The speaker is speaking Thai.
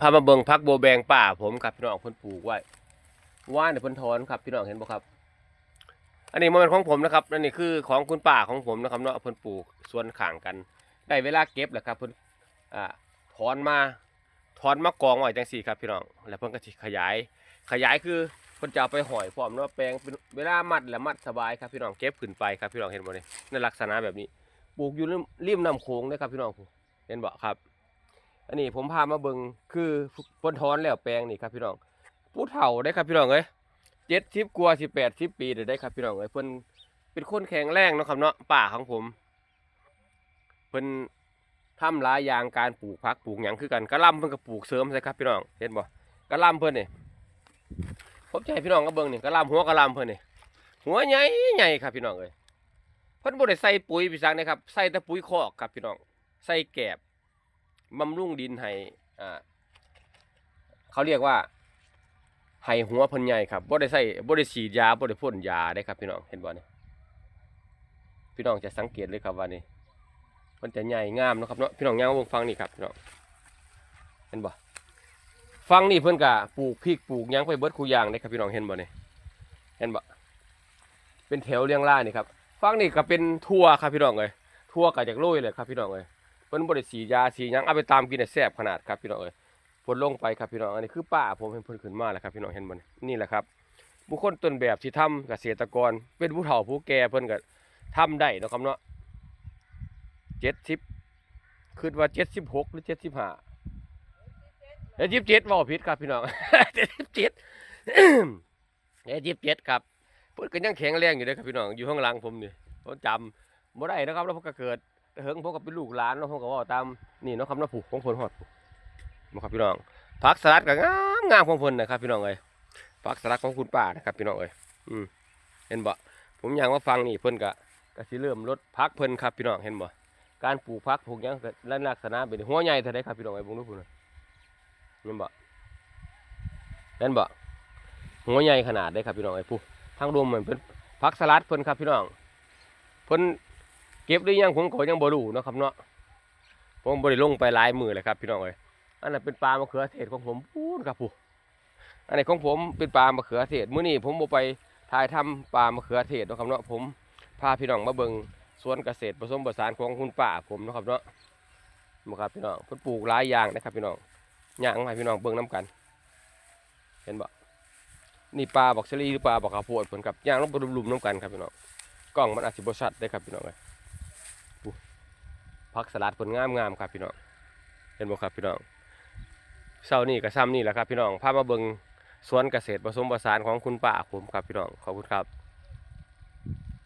พามาเบิงพักโบแบงป่าผมครับพี่น้องเพิ่นปลูกไว้ว่านเดี๋ยวเพิ่นถอนครับพี่น้องเห็นบ่ครับ อันนี้มันเป็นของผมนะครับอันนี้คือของคุณป่าของผมนะครับเนาะเพิ่นปลูกสวนข้างกัน ได้เวลาเก็บแล้วครับเพิ่นอ่าถอนมาถอนมากองไว้จังซี่ครับพี่น้องแล้วเพิ่นก็สิขยาย ขยายคือเพิ่นจะเอาไปห่อยพร้อมเนาะแปลงเป็นเวลามัดแล้วมัดสบายครับพี่น้องเก็บขึ้นไปครับพี่น้องเห็นบ่นี่ในลักษณะแบบนี้ ปลูกอยู่ริมริมน้ำโขงเด้อครับพี่น้องเห็นบ่ครับ อันนี้ผมพามาเบิงคือพิ่นถอนแล้วแปลงนี่ครับพี่น้องผู้เฒ่าได้ครับพี่น้องเอ้ย70กว่า18 10ปีได้ได้ครับพี่น้องเอ้ยเพิ่นเป็นคนแข็งแรงเนาะครับเนาะป่าของผมเพิ่นทำลายยางการปลูกผักปลูกหยังคือกันกระลำเพิ่นก็ปลูกเสริมใช่ครับพี่น้องเห็นบ่กระลำเพิ่นนี่ผมจะให้พี่น้องก็เบิ่งนี่กระลำหัวกระลำเพิ่นนี่หัวใหญ่ใหญ่ครับพี่น้องเอ้ยเพิ่นบ่ได้ใส่ปุ๋ยพี่สังนะครับใส่แต่ปุ๋ยคอกครับพี่น้อง ใส่แกบ บำรุงดินให้อ่าเขาเรียกว่าให้หัวพิ่นใหญ่ครับบ่ได้ใส่บ่ได้ฉีดยาบ่ได้พ่นยาได้ครับพี่น้องเห็นบ่เนี่ยพี่น้องจะสังเกตเลยครับว่านี่มันจะใหญ่งามนะครับเนาะพี่น้องย่างวงฟังนี่ครับพี่น้องเห็นบ่ฟังนี่เพิ่นกะปลูกพริกปลูกยังไปเบิดคูยางเลยครับพี่น้องเห็นบ่เนี่ยเห็นบ่เป็นแถวเรียงรายนี่ครับฟังนี่ก็เป็นทั่วครับพี่น้องเอ้ยทั่วก็จากโรยเลยครับพี่น้องเอ้ย เพิ่นบ่ได้สียาสีหยังเอาไปตามกินได้แซ่บขนาดครับพี่น้องเอ้ยผลลงไปครับพี่น้องอันนี้คือป้าผมเห็นเพิ่นขึ้นมาแล้วครับพี่น้องเห็นบ่นี่นี่แหละครับ บุคคลต้นแบบที่ทำเกษตรกร เป็นผู้เฒ่าผู้แก่เพิ่นก็ทำได้เนาะครับเนาะเจ็ดสิบคิดว่าเจ็ดสิบหกหรือเจ็ดสิบห้าเจ็ดสิบเจ็ดว่าผิดครับพี่น้องเจ็ดสิบเจ็ดเจ็ดสิบเจ็ดครับเพิ่นก็ยังแข็งแรงอยู่เลยครับพี่น้องอยู่ข้างหลังผมนี่ผมจำบ่ได้นะครับแล้วผมก็เกิด แต่เฮิงผมก็เป็นลูกหลานเนาะผมก็เว่าตามนี่เนาะครับเนาผูกของเพิ่นฮอดมาครับพี่น้องผักสลัดก็งามงามของเพิ่นนะครับ พี่น้องเอ้ยผักสลัดของคุณป้านะครับ พี่น้องเอ้ยอืมเห็นบ่ผมอยากมาฟังนี่เพิ่นก็ก็สิเริ่มลดพักเพิ่นครับพี่น้องเห็นบ่การปลูกพักปลูกหยังก็ลักษณะเป็นหัวใหญ่เท่าไดครับพี่น้องไอ้บุ้งทุกคนน่ะเห็นบ่เห็นบ่หัวใหญ่ขนาดได้ครับพี่น้องไอ้ผู้ทางรวมเหมือนเป็นพักสลัดเพิ่นครับพี่น้องเพิ่น ก็บหรือยังผมก็ยังบ่รู้นะครับเนาะผมบ่ได้ลงไปหลายมือเลยครับพี่น้องเอ้ยอันนั้นเป็นปลามะเขือเทศของผมพูนครับผู้อันนี้ของผมเป็นปลามะเขือเทศมื้อนี้ผมบ่ไปถ่ายทำปลามะเขือเทศนะครับเนาะผมพาพี่น้องมาเบิ่งสวนเกษตรผสมผสานของคุณป้าผมนะครับเนาะมาครับพี่น้องเพิ่นปลูกหลายอย่างนะครับพี่น้องย่างให้พี่น้องเบิ่งน้กัน เห็นบ่นี่ปลาบอกเชลีหรือปลาบอกข้าวโพดเพิ่นครับย่างลงไปลุมๆน้กันครับพี่น้องกล้องมันอาจสิบ่ชัดได้ครับพี่น้องเอ้ย ผักสลัดผลงานงามๆครับพี่น้องเห็นบ่ครับพี่น้องเช้านี้กับซ้ำนี่แหละครับพี่น้องพามาเบิงสวนเกษตรผสมผสานของคุณป้าผมครับพี่น้องขอบคุณครับ